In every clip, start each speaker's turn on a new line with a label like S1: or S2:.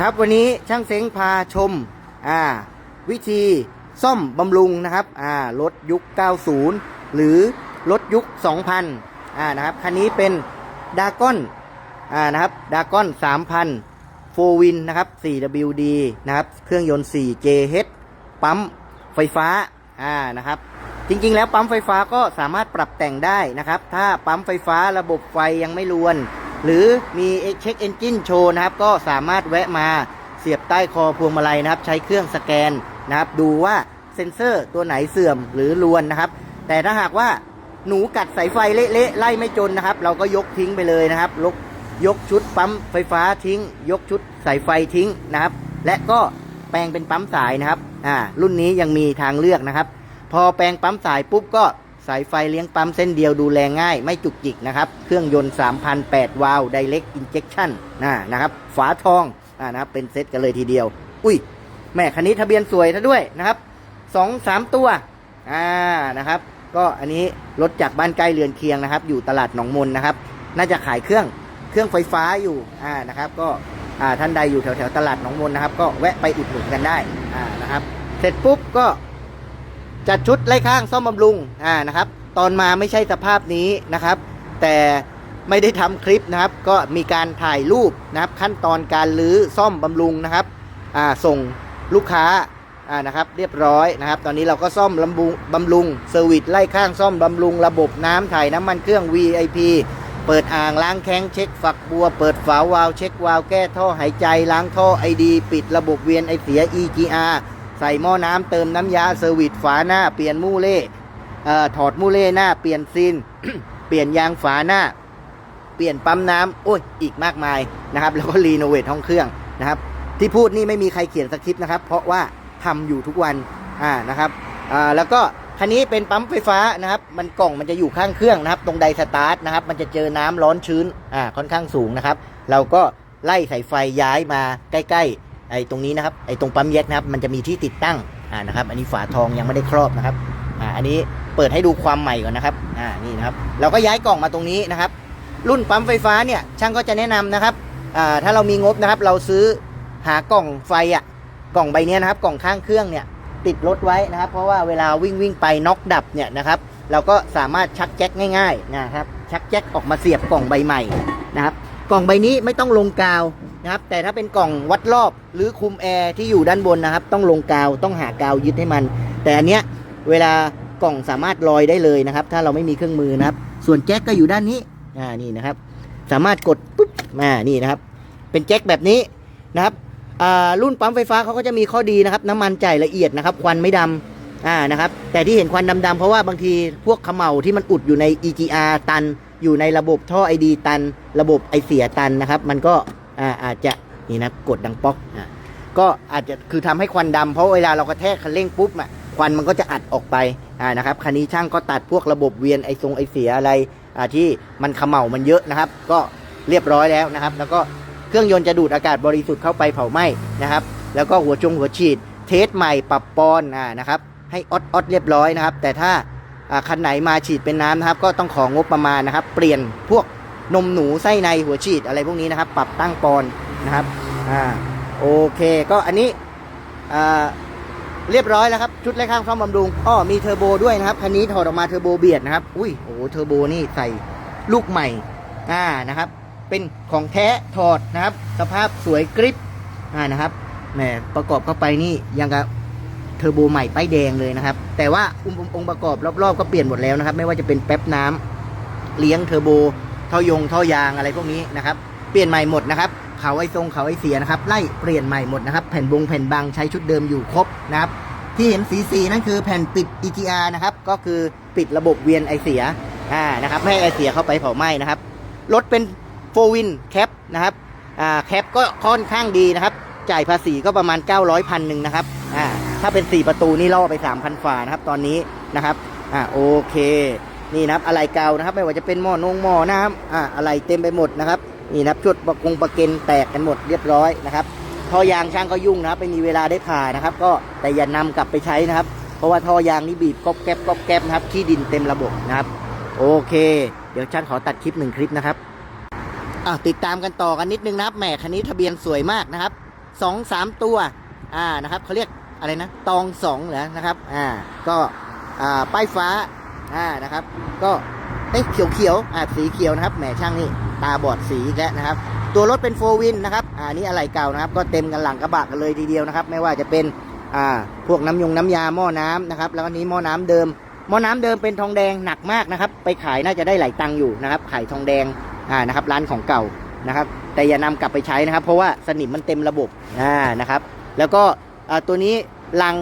S1: ครับวันนี้ช่างเซ้งพาชมอ่าวิธีซ่อมบำรุงนะครับอ่ารถยุค 90 หรือรถยุค 2000อ่านะครับคันนี้เป็นดากอนอ่านะครับดากอน3,000โฟวินนะครับ 4WD นะครับเครื่องยนต์ 4JH ปั๊มไฟฟ้าอ่านะครับจริง ๆ แล้วปั๊มไฟฟ้าก็สามารถปรับแต่งได้นะครับ ถ้าปั๊มไฟฟ้าระบบไฟยังไม่รวน หรือมีเช็คเอนจินโชว์นะครับ ก็สามารถแวะมาเสียบใต้คอพวงมาลัยนะครับ ใช้เครื่องสแกนนะครับ ดูว่าเซ็นเซอร์ตัวไหนเสื่อมหรือรวนนะครับ แต่ถ้าหากว่าหนูกัดสายไฟเละๆไล่ไม่จนนะครับ เราก็ยกทิ้งไปเลยนะครับยกยกชุดปั๊มไฟฟ้าทิ้ง ยกชุดสายไฟทิ้งนะครับ และก็แปลงเป็นปั๊มสายนะครับอ่ารุ่นนี้ยังมีทางเลือกนะครับ พอแปลงปั๊มสายปุ๊บก็ สายไฟเลี้ยงปั๊มเส้นเดียวดูแลง่าย ไม่จุกจิกนะครับ เครื่องยนต์ 3,008 วาล์ว Direct Injection นะนะครับ ฝาทองอ่านะครับเป็นเซตกันเลยทีเดียว อุ้ย แม่คันนี้ทะเบียนสวยซะด้วยนะครับสองสามตัวอ่านะครับ ก็อันนี้รถจากบ้านใกล้เรือนเคียงนะครับ อยู่ตลาดหนองมนนะครับ น่าจะขายเครื่องเครื่องไฟฟ้าอยู่อ่านะครับ ก็อ่าท่านใดอยู่แถวแถวตลาดหนองมนนะครับ ก็แวะไปอุดหนุนกันได้อ่านะครับ เสร็จปุ๊บก็ จัดชุดไล่ข้างซ่อมบำรุงอ่านะครับ ตอนมาไม่ใช่สภาพนี้นะครับ แต่ไม่ได้ทำคลิปนะครับ ก็มีการถ่ายรูปนะครับ ขั้นตอนการรื้อซ่อมบำรุงนะครับอ่าส่งลูกค้าอ่านะครับ เรียบร้อยนะครับ ตอนนี้เราก็ซ่อมบำรุงบำรุงเซอร์วิสไล่ข้างซ่อมบำรุงระบบน้ำถ่ายน้ำมันเครื่อง VIP เปิดอ่างล้างแข้งเช็คฝักบัว เปิดฝาวาล์วเช็ควาล์วแก้ท่อหายใจล้างท่อไอดี ปิดระบบเวียนไอเสีย EGR ใส่หม้อน้ำเติมน้ำยาเซอร์วิสฝาหน้า เปลี่ยนมูเล่เอ่ถอดมูเล่หน้า เปลี่ยนซีนเปลี่ยนยางฝาหน้า เปลี่ยนปั๊มน้ำโอ้ยอีกมากมายนะครับ แล้วก็รีโนเวทห้องเครื่องนะครับ ที่พูดนี่ไม่มีใครเขียนสคริปต์นะครับ เพราะว่าทำอยู่ทุกวันอ่านะครับอ่าแล้วก็คันนี้เป็นปั๊มไฟฟ้านะครับ มันกล่องมันจะอยู่ข้างเครื่องนะครับ ตรงไดสตาร์ทนะครับ มันจะเจอน้ำร้อนชื้นอ่าค่อนข้างสูงนะครับ เราก็ไล่สายไฟย้ายมาใกล้ ๆ ไอ้ตรงนี้นะครับไอ้ตรงปั๊มแยกนะครับ มันจะมีที่ติดตั้งอ่านะครับ อันนี้ฝาทองยังไม่ได้ครอบนะครับอ่าอันนี้เปิดให้ดูความใหม่ก่อนนะครับอ่านี่นะครับ เราก็ย้ายกล่องมาตรงนี้นะครับ รุ่นปั๊มไฟฟ้าเนี่ยช่างก็จะแนะนำนะครับอ่าถ้าเรามีงบนะครับ เราซื้อหากล่องไฟอะกล่องใบเนี้ยนะครับ กล่องข้างเครื่องเนี่ยติดรถไว้นะครับ เพราะว่าเวลาวิ่งวิ่งไปน็อกดับเนี่ยนะครับ เราก็สามารถชักแจ็คง่ายๆนะครับชักแจ็คออกมาเสียบกล่องใบใหม่นะครับ กล่องใบนี้ไม่ต้องลงกาว นะครับ แต่ถ้าเป็นกล่องวัดรอบหรือคุมแอร์ที่อยู่ด้านบนนะครับ ต้องลงกาวต้องหากาวยึดให้มัน แต่อันเนี้ยเวลากล่องสามารถลอยได้เลยนะครับ ถ้าเราไม่มีเครื่องมือนะครับ ส่วนแจ็คก็อยู่ด้านนี้อ่านี่นะครับ สามารถกดปุ๊บมานี่นะครับ เป็นแจ็คแบบนี้นะครับอ่ารุ่นปั๊มไฟฟ้าเขาก็จะมีข้อดีนะครับ น้ำมันจ่ายละเอียดนะครับ ควันไม่ดำอ่านะครับ แต่ที่เห็นควันดำๆเพราะว่าบางทีพวกขมเหลาที่มันอุดอยู่ใน EGR ตัน อยู่ในระบบท่อ ID ตัน ระบบไอเสียตันนะครับ มันก็ อาจจะนี่นะกดดังป๊อกก็อาจจะคือทำให้ควันดำเพราะเวลาเรากระแทกคันเร่งปุ๊บอะควันมันก็จะอัดออกไปอ่านะครับคันนี้ช่างก็ตัดพวกระบบเวียนไอทรงไอเสียอะไรอ่าที่มันขมเหลามันเยอะนะครับ ก็เรียบร้อยแล้วนะครับ แล้วก็เครื่องยนต์จะดูดอากาศบริสุทธิ์เข้าไปเผาไหม้นะครับ แล้วก็หัวจงหัวฉีด เทสใหม่ปรับปอนอ่านะครับให้ออดออดเรียบร้อยนะครับ แต่ถ้าอ่าคันไหนมาฉีดเป็นน้ำนะครับ ก็ต้องของบประมาณนะครับ เปลี่ยนพวก นมหนูไส้ในหัวฉีดอะไรพวกนี้นะครับ ปรับตั้งปอนนะครับอ่าโอเคก็อันนี้อ่าเรียบร้อยแล้วครับ ชุดไล่ข้างซ่อมบำรุงอ้อมีเทอร์โบด้วยนะครับคันนี้ถอดออกมาเทอร์โบเบียดนะครับอุ้ยโอ้โหเทอร์โบนี่ใส่ลูกใหม่อ่านะครับ เป็นของแท้ถอดนะครับ สภาพสวยกริปอ่านะครับแหมประกอบเข้าไปนี่ยังกับเทอร์โบใหม่ป้ายแดงเลยนะครับ แต่ว่าองค์องค์ประกอบรอบๆก็เปลี่ยนหมดแล้วนะครับ ไม่ว่าจะเป็นแป๊บน้ำเลี้ยงเทอร์โบ ท่อยงท่อยางอะไรพวกนี้นะครับเปลี่ยนใหม่หมดนะครับเขาไอ้ทรงเขาไอ้เสียนะครับไล่เปลี่ยนใหม่หมดนะครับแผ่นบงแผ่นบางใช้ชุดเดิมอยู่ครบนะครับที่เห็นสีสีนั่นคือแผ่นปิด EGR นะครับก็คือปิดระบบเวียนไอเสียอ่านะครับไม่ให้ไอเสียเข้าไปเผาไหม้นะครับรถเป็นโฟวินแคปนะครับอ่าแคปก็ค่อนข้างดีนะครับจ่ายภาษีก็ประมาณ 900พันหนึ่งนะครับอ่าถ้าเป็น 4 ประตูนี่ล่อไป 3,000ฝ่านะครับตอนนี้นะครับอ่าโอเค นี่นะครับอะไรเก่านะครับ ไม่ว่าจะเป็นหม้อนงหม้อน้ำอ่าอะไรเต็มไปหมดนะครับนี่นะครับชุดประกงประเกนแตกกันหมดเรียบร้อยนะครับท่อยางช่างก็ยุ่งนะครับไม่มีเวลาได้ผ่านะครับ ก็แต่อย่านำกลับไปใช้นะครับ เพราะว่าท่อยางนี่บีบก๊อบแก๊บก๊อบแก๊บนะครับขี้ดินเต็มระบบนะครับโอเค เดี๋ยวช่างขอตัดคลิปหนึ่งคลิปนะครับอะติดตามกันต่อกันนิดนึงนะครับแหมคันนี้ทะเบียนสวยมากนะครับสองสามตัวอ่านะครับเขาเรียกอะไรนะตองสองเหรอนะครับอ่าก็อ่าป้ายฟ้า อ่านะครับ ก็เอ้ยเขียวเขียวอ่าสีเขียวนะครับแหมช่างนี่ตาบอดสีอีกแล้วนะครับ ตัวรถเป็นโฟวินนะครับอ่านี่อะไรเก่านะครับ ก็เต็มกันหลังกระบะกันเลยทีเดียวนะครับ ไม่ว่าจะเป็นอ่าพวกน้ำยงน้ำยาหม้อน้ำนะครับ แล้วก็นี้หม้อน้ำเดิมหม้อน้ำเดิมเป็นทองแดงหนักมากนะครับ ไปขายน่าจะได้หลายตังค์อยู่นะครับ ขายทองแดงอ่านะครับ ร้านของเก่านะครับ แต่อย่านำกลับไปใช้นะครับ เพราะว่าสนิมมันเต็มระบบอ่านะครับ แล้วก็อ่าตัวนี้ลัง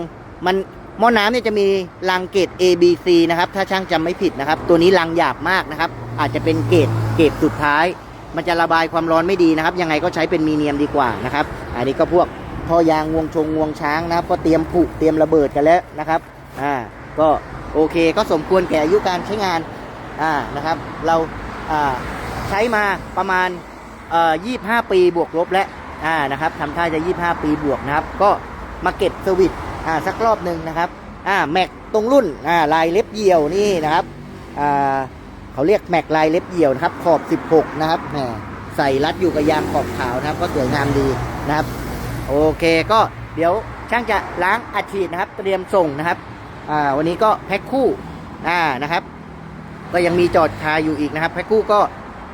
S1: มัน หม้อน้ำเนี่ยจะมีลังเกรด A B C นะครับ ถ้าช่างจำไม่ผิดนะครับ ตัวนี้ลังหยาบมากนะครับ อาจจะเป็นเกรดเกรดสุดท้าย มันจะระบายความร้อนไม่ดีนะครับ ยังไงก็ใช้เป็นมีเนียมดีกว่านะครับ อันนี้ก็พวกท่อยางงวงชงงวงช้างนะครับก็เตรียมผุเตรียมระเบิดกันแล้วนะครับ อ่า ก็โอเคก็สมควรแก่อายุการใช้งาน อ่า นะครับ เราอ่าใช้มาประมาณเอ่อ25 ปีบวกลบแล้วอ่า นะครับทำท่าจะ 25 ปีบวกนะครับ ก็มาเก็บสวิต อ่าสักรอบหนึ่งนะครับอ่าแม็กตรงรุ่นอ่าลายเล็บเหี่ยวนี่นะครับอ่าเขาเรียกแม็กลายเล็บเหี่ยวนะครับ ขอบ 16 นะครับแหมใส่รัดอยู่กับยางขอบขาวนะครับ ก็สวยงามดีนะครับ โอเคก็เดี๋ยวช่างจะล้างอัดฉีดนะครับ เตรียมส่งนะครับอ่าวันนี้ก็แพ็คคู่อ่านะครับ ก็ยังมีจอดคาอยู่อีกนะครับ แพ็คคู่ก็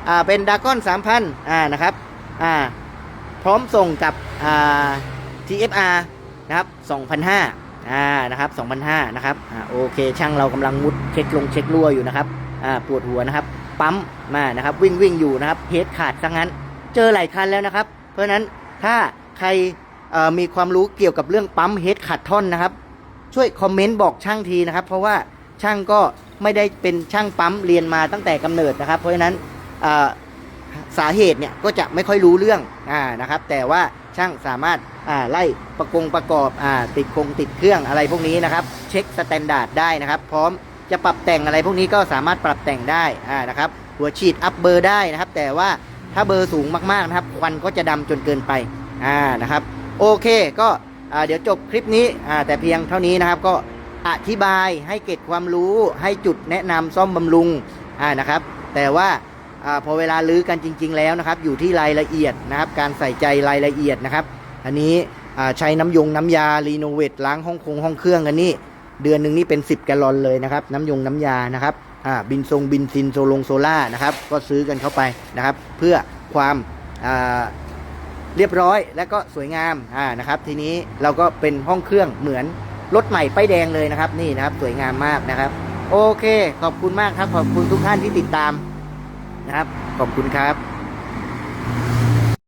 S1: อ่าเป็นดากอน3,000อ่านะครับอ่าพร้อมส่งกับอ่า TFR นะครับ2,500อ่านะครับ2,500นะครับอ่าโอเคช่างเรากำลังมุดเช็คลงเช็ครั่วอยู่นะครับอ่าปวดหัวนะครับ ปั๊มมานะครับวิ่งวิ่งอยู่นะครับเฮดขาดซะงั้น เจอหลายคันแล้วนะครับ เพราะฉะนั้นถ้าใครมีความรู้เกี่ยวกับเรื่องปั๊มเฮดขาดท่อนนะครับช่วยคอมเมนต์บอกช่างทีนะครับ เพราะว่าช่างก็ไม่ได้เป็นช่างปั๊มเรียนมาตั้งแต่กำเนิดนะครับ เพราะฉะนั้น สาเหตุเนี่ยก็จะไม่ค่อยรู้เรื่องอ่านะครับ แต่ว่าช่างสามารถอ่าไล่ประกงประกอบอ่าติดคงติดเครื่องอะไรพวกนี้นะครับ เช็คสแตนดาร์ดได้นะครับ พร้อมจะปรับแต่งอะไรพวกนี้ก็สามารถปรับแต่งได้อ่านะครับ หัวฉีดอัพเบอร์ได้นะครับ แต่ว่าถ้าเบอร์สูงมากๆนะครับ ควันก็จะดำจนเกินไปอ่านะครับ โอเคก็อ่าเดี๋ยวจบคลิปนี้อ่าแต่เพียงเท่านี้นะครับก็อธิบายให้เก็บความรู้ให้จุดแนะนำซ่อมบำรุงอ่านะครับ แต่ว่า อพอเวลาลื้อกันจริง ๆ แล้วนะครับ อยู่ที่รายละเอียดนะครับ การใส่ใจรายละเอียดนะครับ อันนี้ใช้น้ำยงน้ำยารีโนเวทล้างห้องคงห้องเครื่องกันนี่เดือนหนึ่งนี่เป็น 10 แกลลอนเลยนะครับ น้ำยงน้ำยานะครับบินทรงบินซินโซลงโซล่านะครับ ก็ซื้อกันเข้าไปนะครับ เพื่อความเรียบร้อยและก็สวยงามนะครับ ทีนี้เราก็เป็นห้องเครื่องเหมือนรถใหม่ป้ายแดงเลยนะครับ นี่นะครับ สวยงามมากนะครับ โอเค ขอบคุณมากครับ ขอบคุณทุกท่านที่ติดตาม นะครับ ขอบคุณครับ